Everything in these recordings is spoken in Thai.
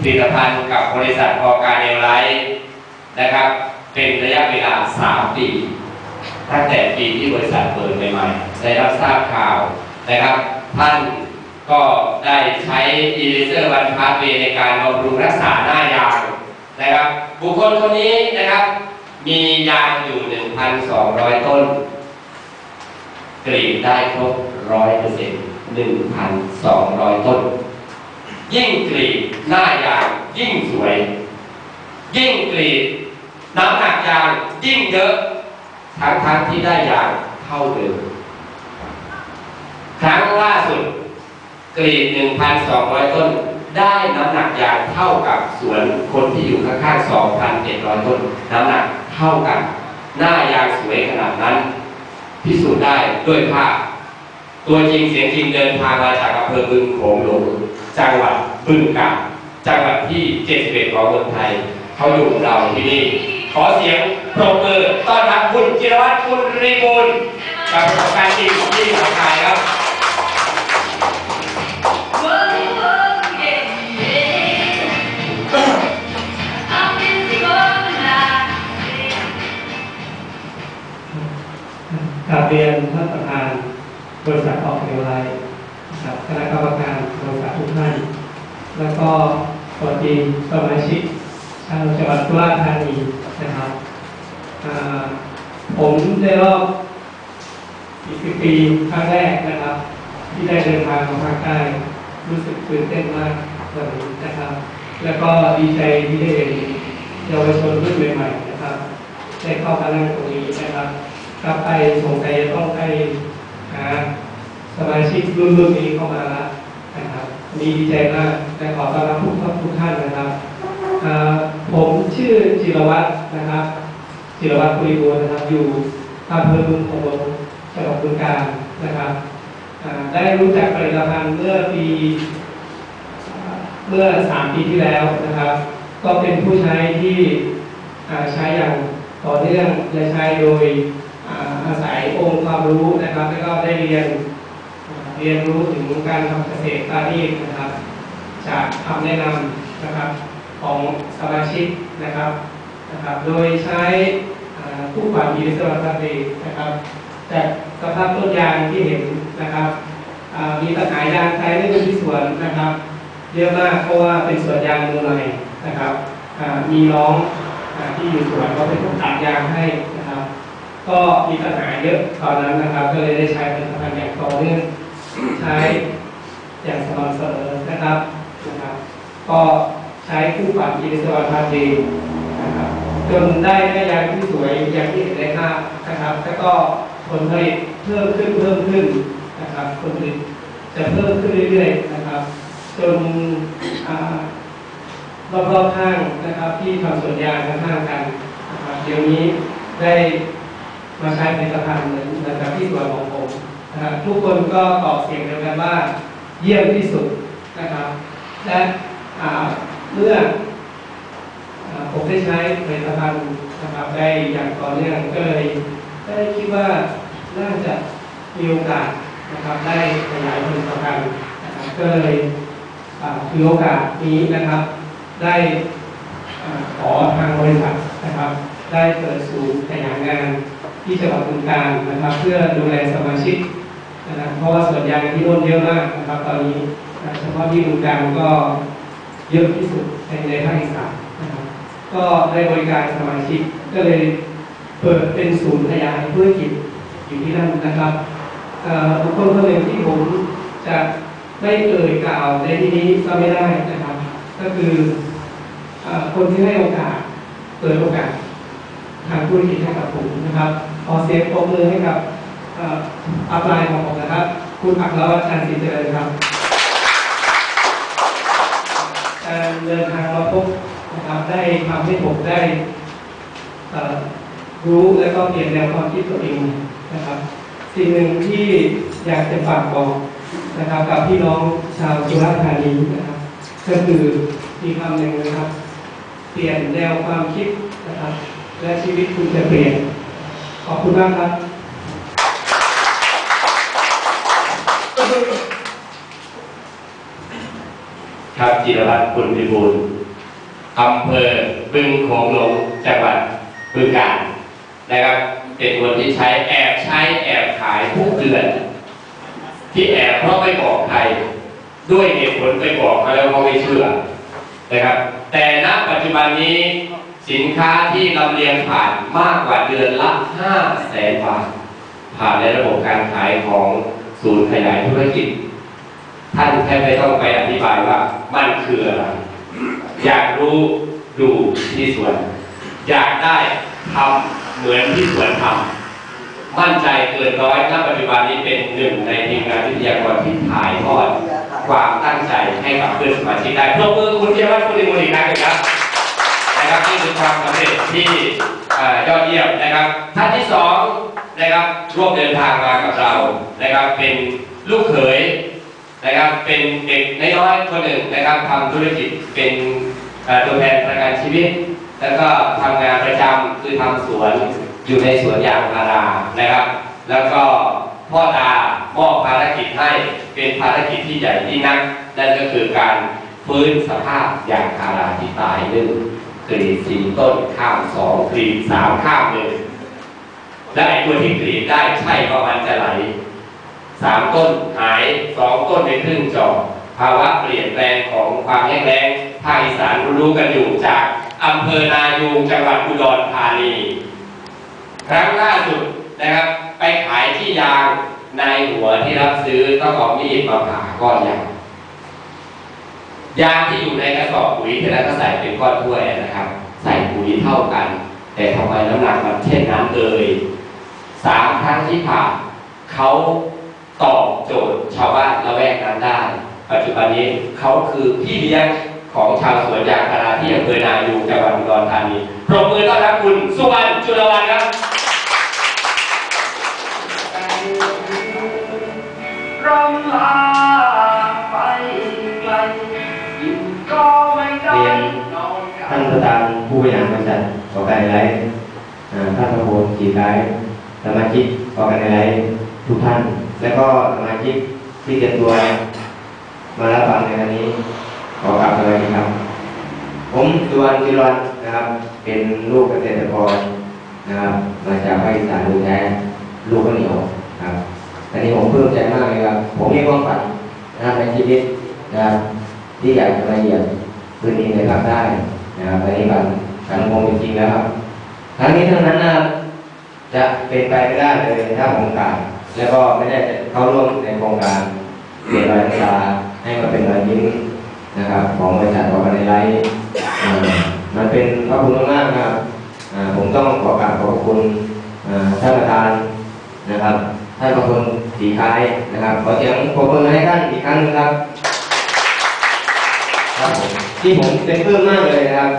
ผลิตภัณฑ์กับบริษัทออการเอลไลท์นะครับ เป็นระยะเวลา 3 ปีตั้งแต่ปีที่บริษัทเปิดใหม่ๆได้รับทราบข่าวนะครับ ท่านก็ได้ใช้อีเลเซอร์วันพาสเวในการบำรุงรักษาหน้ายางนะครับ บุคคลคนนี้นะครับ มียางอยู่ 1,200 ต้น กรีดได้ครบร้อยเปอร์เซ็นต์หนึ่งพันสองร้อ ยิ่งกรีดหน้ายางยิ่งสวย ยิ่งกรีดน้ำหนักยางยิ่งเยอะทั้งทั้งที่ได้ยางเท่าเดิมครั้งล่าสุดกรีด 1,200 ต้น ได้น้ำหนักยางเท่ากับสวนคนที่อยู่ข้างๆ2,700 ต้น น้ำหนักเท่ากัน หน้ายางสวยขนาดนั้น พิสูจน์ได้ด้วยภาพ ตัวจริงเสียงจริงเดินทางมาจากอำเภอบึงโขงหลงจังหวัด บึงกาฬจังหวัดที่ 71 ของเมืองไทย เขาอยู่กับเราที่นี่ ขอเสียงปรบมือต้อนรับคุณจิรวัตรคุณรีบูลกับประสบการณ์จริงที่หนองคายครับกราบเรียนท่านประธานบริษัทออกเอลไลน์นะครับคณะกรรมการบริษัททุกท่าน แล้วก็สวัสดีสมาชิกชาวจังหวัดสุราษฎร์ธานีนะครับผมได้รอบอีกสิบปีครั้งแรกนะครับ ที่ได้เดินทางมาภาคใต้รู้สึกตื่นเต้นมากวันนี้นะครับ แล้วก็ดีใจที่ได้เห็นเยาวชนรุ่นใหม่ๆนะครับได้เข้ามานั่งตรงนี้นะครับกลับไปสงสัยจะต้องให้หาสมาชิกรุ่นรุ่นนี้เข้ามาละ นะครับมีดีใจมากและขอต้อนรับทุกท่านทุกท่านนะครับผมชื่อจิรวัตรนะครับ จิรวัตรคุริบูรนะครับ อยู่อำเภอบึงโขงจังหวัดบึงกาฬนะครับได้รู้จักผลิตภัณฑ์เมื่อปีเมื่อสามปีที่แล้วนะครับ ก็เป็นผู้ใช้ที่ใช้อย่างต่อเนื่องและใช้โดยอาศัยองค์ความรู้นะครับ แล้วก็ได้เรียน เรียนรู้ถึงการทำเกษตรตานีตนะครับ จากคำแนะนำนะครับของสมาชิกนะครับนะครับ โดยใช้ผู้ความยีริสวัสดิ์นะครับจากสภาพต้นยางที่เห็นนะครับมีตะข่ายยางไทยในพื้นที่สวนนะครับเยอะมากเพราะว่าเป็นสวนยางมือใหม่นะครับมีน้องที่อยู่สวนก็เป็นคนตัดยางให้นะครับ ก็มีปัญหาเยอะตอนนั้นนะครับ ก็เลยได้ใช้ผลิตภัณฑ์อย่างต่อเนื่อง อย่างสม่ำเสมอนะครับนะครับ ก็ใช้คู่ปรับอินสวรพาดีนะครับ จนได้ได้ยางที่สวยอย่างที่เห็นในภาพนะครับ แล้วก็ผลผลิตเพิ่มขึ้นเพิ่มขึ้นนะครับผลผลิตจะเพิ่มขึ้นเรื่อยๆนะครับ จนรอบๆข้างนะครับ ที่ทำสวนยางข้างๆกันนะครับเดี๋ยวนี้ได้มาใช้ผลิตภัณฑ์เหมือนเหมือนกับที่สวนของผมนะครับทุกคนก็ตอบเสียงเดียวกันว่า เยี่ยมที่สุดนะครับ และเมื่อผมได้ใช้ผลิตภัณฑ์นะครับได้อย่างต่อเนื่องก็เลยได้คิดว่าน่าจะมีโอกาสนะครับได้ขยายผลิตภัณฑ์นะครับก็เลยอ่าถือโอกาสนี้นะครับ ได้ขอทางบริษัทนะครับ ได้เปิดศูนย์ขยายงานที่จังหวัดบึงกาฬนะครับ เพื่อดูแลสมาชิก นะเพราะว่าส่วนยางที่โน่นเยอะมากนะครับตอนนี้นะเฉพาะที่บึงกาฬก็เยอะที่สุดในในภาคอีสานนะครับก็ได้บริการสมาชิกก็เลยเปิดเป็นศูนย์ขยายธุรกิจอยู่ที่นั่นนะครับบุคคลคนหนึ่งที่ผมจะไม่เอ่ยกล่าวในที่นี้ก็ไม่ได้นะครับ ก็คืออคนที่ให้โอกาสเปิดโอกาสทางธุรกิจให้กับผมนะครับขอเสียงปรบมือให้กับ อัพไลน์ของผมนะครับ คุณอัครวัชันศรีเจริญครับการเดินทางมาพบนะครับได้ทำให้ผมได้รู้และก็เปลี่ยนแนวความคิดตัวเองนะครับ สิ่งหนึ่งที่อยากจะฝากบอกนะครับกับพี่น้องชาวสุราษฎร์ธานีนะครับก็คือมีคำหนึ่งนะครับ เปลี่ยนแนวความคิดนะครับ และชีวิตคุณจะเปลี่ยน ขอบคุณมากครับ ครับ จิรวัตรคุณพิบูลอำเภอบึงโขงหลงจังหวัดบึงกาฬนะครับ เป็นคนที่ใช้แอบใช้แอบขายทุกเดือน ที่แอบเพราะไม่บอกใคร ด้วยเหตุผลไปบอกเขาแล้วเขาไม่เชื่อนะครับ แต่ณปัจจุบันนี้สินค้าที่ลำเลียงผ่านมากกว่าเดือนละ5แสนบาทผ่านในระบบการขายของศูนย์ขยายธุรกิจ ท่านแค่ไม่ต้องไปอธิบายว่ามันคืออะไร อยากรู้ดูที่สวน อยากได้ทำเหมือนที่สวนทำมั่นใจเกินร้อยณปัจจุบันนี้เป็นหนึ่งในทีมงานวิทยากรที่ถ่ายทอดความตั้งใจให้กับเพื่อนสมาชิกได้ปรบมือคุณเจวัฒน์คุณลิมูลอีกครั้งหนึ่งครับนะครับนี่คือความสำเร็จที่ยอดเยี่ยมนะครับ ท่านที่สองนะครับร่วมเดินทางมากับเรานะครับเป็นลูกเขย นะครับเป็นเด็กน้อยคนหนึ่งนะครับทำธุรกิจเป็นตัวแทนประกันชีวิต แล้วก็ทำงานประจำคือทำสวนอยู่ในสวนยางพารานะครับ แล้วก็พ่อตามอบภารกิจให้เป็นภารกิจที่ใหญ่ที่นักนั่นก็คือการฟื้นสภาพยางพาราที่ตายหนึ่งกรีดสี่ต้นข้ามสองกรีดสามข้ามหนึ่งและไอ้ตัวที่กรีดได้ใช่ว่ามันจะไหล สามต้นหายสองต้นไปครึ่งจอภาวะเปลี่ยนแปลงของความแห้งแล้งภาคอีสานรู้กันอยู่จากอำเภอนายูงจังหวัดอุดรธานีครั้งล่าสุดนะครับไปขายที่ยางในหัวที่รับซื้อต้องเอามีดมาผ่าก้อนยางยางที่อยู่ในกระสอบปุ๋ยเสร็จแล้วก็ใส่เป็นก้อนถ้วยนะครับ ใส่ปุ๋ยเท่ากัน แต่ทำไมน้ำหนักมันเช่นนั้นเลยสามครั้งที่ผ่านเขา ตอบโจทย์ชาวบ้านละแวกนั้นได้ ปัจจุบันนี้เขาคือพี่เลี้ยงของชาวสวนยางพาราที่อำเภอนายูงจังหวัดอุดรธานีปรบมือต้อนรับคุณสุวรรณจุลวันครับร่ำลาไปไกลยิ่งก็ไม่ได้นอนกัท่านนประธานผู้บริหารบริษัทขอการไลฟ์อ่าท่านประโคนจีไลฟ์สมาชิกขอการไลฟ์ทุกท่าน และก็สมาชิกที่เตรียมตัว มารับฟังในวันนี้ ขอกราบสวัสดีครับ ผมสุวรรณจิรวันนะครับ เป็นลูกเกษตรกรนะครับมาจากภาคอีสานดยแท้ลูกข้าวเหนียวครับอันนี้ผมเพิ่มใจมากเลยครับ ผมมีความฝันนะครับในชีวิตนะครับที่อยากจะมาเหยียบพื้นที่ในภาคใต้นะครับอันนี้ฝันฝันคงเป็นจริงแล้วครับทั้งนี้ทั้งนั้นนะจะเป็นไปไม่ได้เลยถ้าผมกาด แล้วก็ไม่ได้เข้าร่วมในโครงการเปลี่ยนรอยน้ำตาให้มาเป็นรอยยิ้มนะครับ ของบริษัทของในไลท์มันเป็นพระคุณมากๆนะครับผมต้องขอกราบขอบคุณท่านประธานนะครับ ท่านประคุณสีคายนะครับ ขอเสียงปรบมือให้ท่านอีกครั้งนึงครับครับผมที่ผมเป็นปลื้มมากเลยนะครับ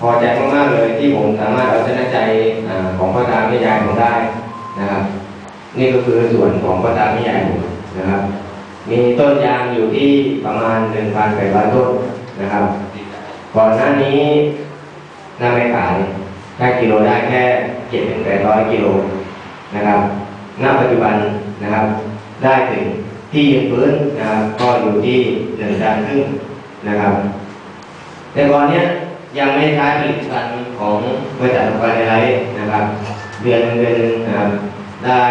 พอใจมากๆเลยที่ผมสามารถเอาชนะใจของพ่อตาแม่ยายผมได้นะครับ นี่ก็คือส่วนของพ่อตาม่ยายผมนะครับ มีต้นยางอยู่ที่ประมาณ1,800ต้นนะครับ ก่อนหน้านี้น่าไม่ขายแค่กิโลได้แค่7-800กิโลนะครับ ณ ปัจจุบันนะครับ ได้ถึงที่ยืนพื้นนะครับก็อยู่ที่หนึ่งตันครึ่งนะครับ แต่ก่อนเนี้ยยังไม่ใช้ผลิตภัณฑ์ของบริษัทไฟไลนะครับ เดือนเดือนนะครับ ได้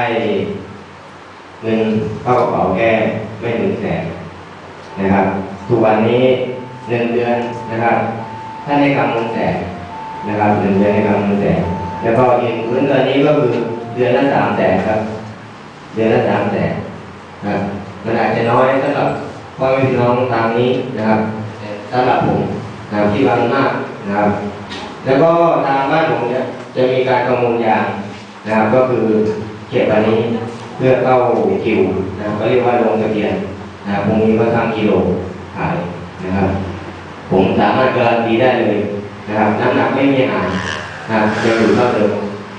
เงินเข้ากระเป๋าแค่ไม่ถึงแสนนะครับทุกวันนี้หนึ่งเดือนนะครับถ้าในกำเงินแสนนะครับหนึ่งเดือนในกำเงินแสนแล้วก็ยืนพื้นตอนนี้ก็คือเดือนละสามแสนครับ เดือนละสามแสนนะครับมันอาจจะน้อยสำหรับพ่อแม่พี่น้องทางนี้นะครับสำหรับผมนะที่บางมากนะครับ แล้วก็ทางบ้านผมเนี่ยจะมีการประมูลยางนะครับก็คือ เก็บวันนี้เพื่อเข้าคิวนะครับก็เรียกว่าลงทะเบียนนะครับพรุ่งนี้ก็ทำกิโลขายนะครับ ผมสามารถการันตีได้เลยนะครับน้ำหนักไม่มีหายนะครับจะอยู่เท่าเดิม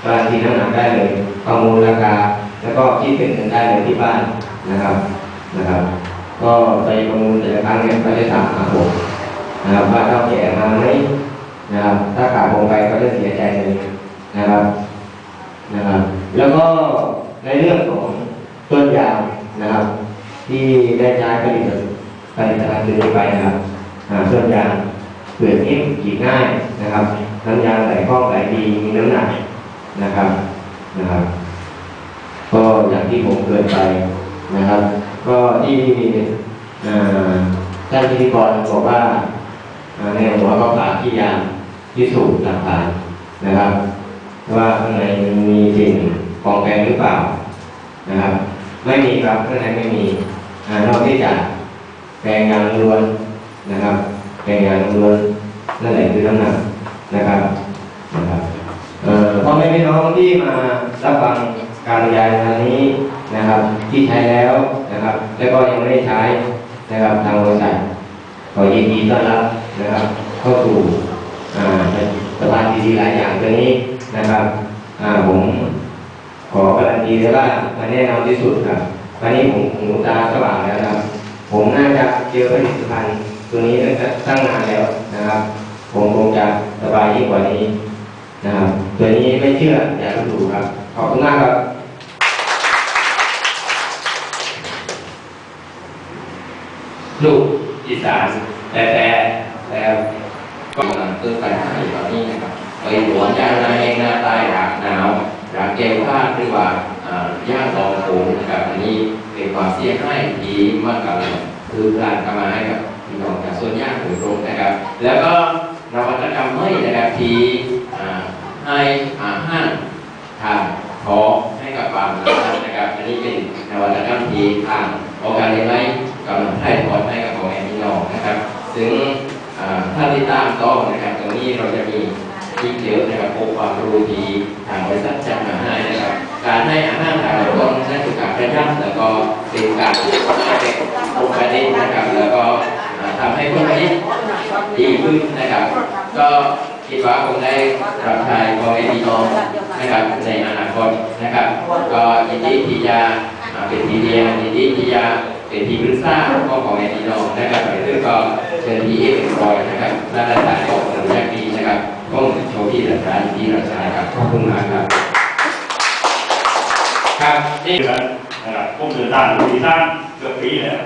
การันตีน้ำหนักได้เลยประมูลราคา แล้วก็คิดเป็นเงินได้เลยที่บ้านนะครับนะครับ ก็ไปประมูลแต่ละครั้งเนี่ยก็จะถามหาผมนะครับว่าเท่าแก่มาไหมนะครับ ถ้าขาดผมไปก็จะเสียใจเลยนะครับนะครับ แล้วก็ในเรื่องของต้นยางนะครับ ที่ได้ใช้ผลิตผลิตภัณฑ์ตัวนี้ไปนะครับอ่าส่วนยางเปลือกนิ่มกรีดง่ายนะครับน้ำยางไหลคล่องไหลดีมีน้ำหนักนะครับนะครับ ก็อย่างที่ผมเกิดไปนะครับ ก็ที่ท่านพิธีกรบอกว่าในหัวเขาผ่าที่ยางที่สูบหลักฐานนะครับ ว่าข้างในมีสิ่ง ปลอมแปลงหรือเปล่านะครับ ไม่มีครับข้างในไม่มีนอกที่จากแปลงยางล้วนนะครับ แปลงยางล้วนนั่นแหละคือน้ำหนักนะครับนะครับเอ่อพ่อแม่พี่น้องที่มารับฟังการบรรยายในวันนี้นะครับ ที่ใช้แล้วนะครับ แล้วก็ยังไม่ได้ใช้นะครับทางบริษัทขอยินดีต้อนรับนะครับ เข้าสู่อ่าสภาดีๆหลายอย่างตัวนี้นะครับอ่าผม ขอการันตีเลยว่ามันแน่นอนที่สุดครับวันนี้ผมหูตาสว่างแล้วนะครับ ผมน่าจะเจอผลิตภัณฑ์ตัวนี้ตั้งแต่ตั้งนานแล้วนะครับ ผมคงจะสบายยิ่งกว่านี้นะครับตัวนี้ไม่เชื่ออย่าลบหลู่ครับ ขอบคุณมากครับลูกอีสานแต่แต่แล้วก็กำลังเกิดปัญหาอยู่ตอนนี้นะครับไปหลวงย่านาแห้งหน้ กแก้วพลาดหรือว่าอ่าย่างรองโขงนะครับอันนี้เป็นความเสียหายที่มากกับคือการกำมาให้กับพี่น้องจากส่วนย่างโดยตรงนะครับ แล้วก็นวัตกรรมให้นะครับที่ให้อาหารทางขอให้กับบางนะครับอันนี้เป็นนวัตกรรมที่ทางองค์การเลี้ยงไว้กำลังให้พรให้กับพ่อแม่พี่น้องนะครับซึ่งอ่าถ้าติดตามต่อนะครับตรงนี้เราจะมี อีกเยอะนะครับพบความรู้ที่ทางบริษัทจัดมาให้นะครับ การให้อาหารทางเราต้องใช้สุขภาพระยับแล้วก็เป็นการเป็นปรุงประเด็นนะครับ แล้วก็อ่าทำให้ผลผลิตดีขึ้นนะครับ ก็คิดว่าคงได้รับใช้พ่อแม่พี่น้องนะครับในอนาคตนะครับ ก็ยินดีที่จะอ่าเป็นทีเดียนยินดีที่จะเป็นทีมปรึกษาก็ของแม่พี่น้องนะครับหรือก็เชิญที่เอฟรอยนะครับและรัฐบาลของหนึ่งแยกดี นะครับก็โชว์ที่รัฐาลยินดีรัชาครับขอบคุณมากครับครับนี่เดือนะครับพวกเดินทางที่ท่านเกือบปีแล้ว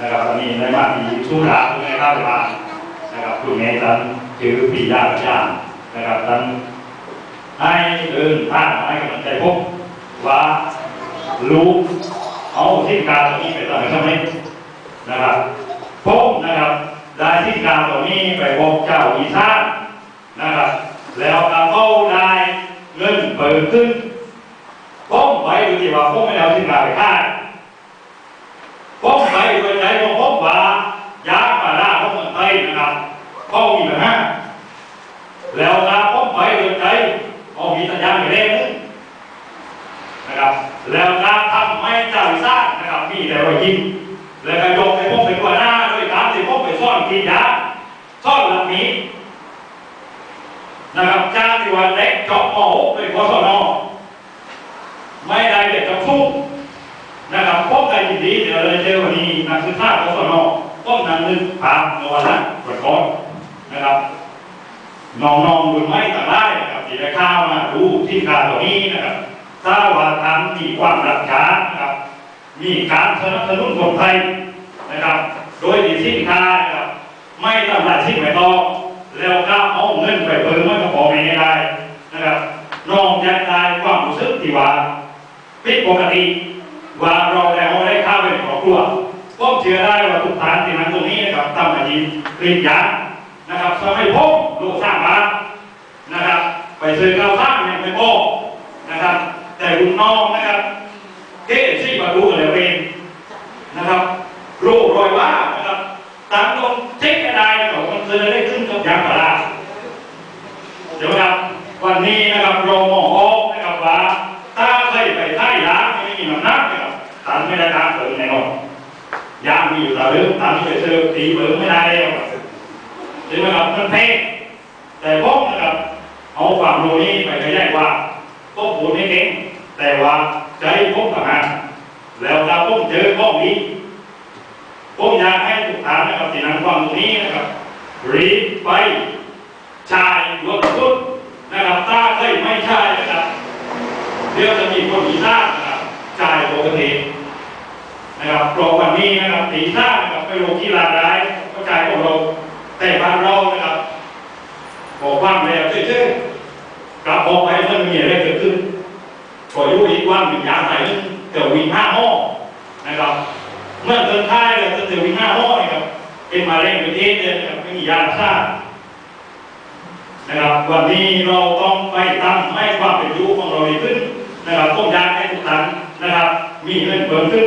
นะครับตอนนี้ในมาปีสุราคุณแม่ข้าวรานะครับคุณแม่ท่านชื่อปียาปัญญานะครับท่านให้เดินทางให้กำลังใจพวกว่ารู้เอาที่การตรงนี้ไปทำใช่ไหมนะครับพบนะครับได้ที่การตรงนี้ไปพบเจ้าอีสาน นะครับ แล้วก็เข้าได้เงินเปิดขึ้นผมไปดูที่ว่าผมไม่เอาสินค้าไปขายผมไปโดยใจของผมว่ายาปลาร้าของเมืองไทยนะครับเขามีปัญหาแล้วนะผมไปโดยใจเขามีสัญญาณอยู่เร่งนึงนะครับ แล้วกาทำให้เจ้าสร้านะครับมีแต่ว่ายิ้มแล้วก็ยกให้ผมเป็นหัวหน้าโดยการที่ผมไปซ่อนกินยาซ่อนหลังนี้ นะครับจ้าที่ว่าเล็กเจาะหมอเป็นกศนไม่ได้เด็กกับทุกนะครับพบกันยินดีเดี๋ยวเลยเจอวันนี้นักศึกษาของสนพบนักนึกพาในวันนั้นประกอบนะครับน้องๆบุญไม่ต่างได้นะครับที่ได้ข้าวมาดูที่การตรงนี้นะครับถ้าว่าทำมีความรักษานะครับ มีการสนับสนุนคนไทยนะครับ โดยที่สินค้านะครับไม่ต้องได้สิ่งไปต่อแล้วก็เอาเงินไปเพิ่มมันก็พอไม่ ได้นะครับน้องจะได้ความรู้สึกที่ว่าผิดปกติว่าเราแล้วได้ข้าวเป็นครอบครัวก็เชื่อได้ว่าทุกฐานที่นั้นตรงนี้นะครับทำมายินกรีดยางนะครับสมัยพบลูกสร้างบ้านนะครับ ไปซื้อข้าวสร้างยังไม่พอนะครับ แต่ลุงน้องนะครับเก้ซี่มาดูกันเลยเองนะครับรูปรอยว่านะครับตามตรงเช็คกระไดของมันซื้อได้ขึ้นกับยางพาราเดี๋ยวนะครับวันนี้นะครับเราหมอนะครับว่า ถ้าเคยไปใต้ยางไม่มีน้ำหนักนะครับทานไม่ได้ทานเปิดแน่นอน ยางมีอยู่แต่เรื่องทานไปเจอตีเปิดไม่ได้แล้วใช่ไหมครับมันแพงแต่พวกนะครับเอาความรู้นี้ไปขยายว่าพวกผมนี่เองแต่ว่าใจพวกทหารแล้วถ้าพวกเจอพวกนี้พวกอยากให้ทุกท่านนะครับที่นั้นความรู้นี้นะครับรีบไปชายรวมทุนนะครับถ้าเคยไม่ใช่นะครับเดี๋ยวจะมีคนมีหน้านะครับจ่ายปกติ นะครับโปรวันนี้นะครับตีหน้านะครับไปลงที่ร้านได้ก็จ่ายของเราแต่บ้านเรานะครับบอกว่างแล้วเฉยๆกลับบอกไปมันมีอะไรเกิดขึ้นพออยู่อีกวันหนึ่งยางไหนเดี๋ยววิ่งห้าห้อนะครับ เมื่อเดินท้ายเลยเดี๋ยววิ่งห้าห้อนะครับเป็นมาเร่งประเทศเลยนะครับไม่มียาฆ่านะครับวันนี้เราต้องไปตั้งให้ความเป็นอยู่ของเราดีขึ้นนะครับต้องยากให้ทุกท่านนะครับ มีเงินเพิ่มขึ้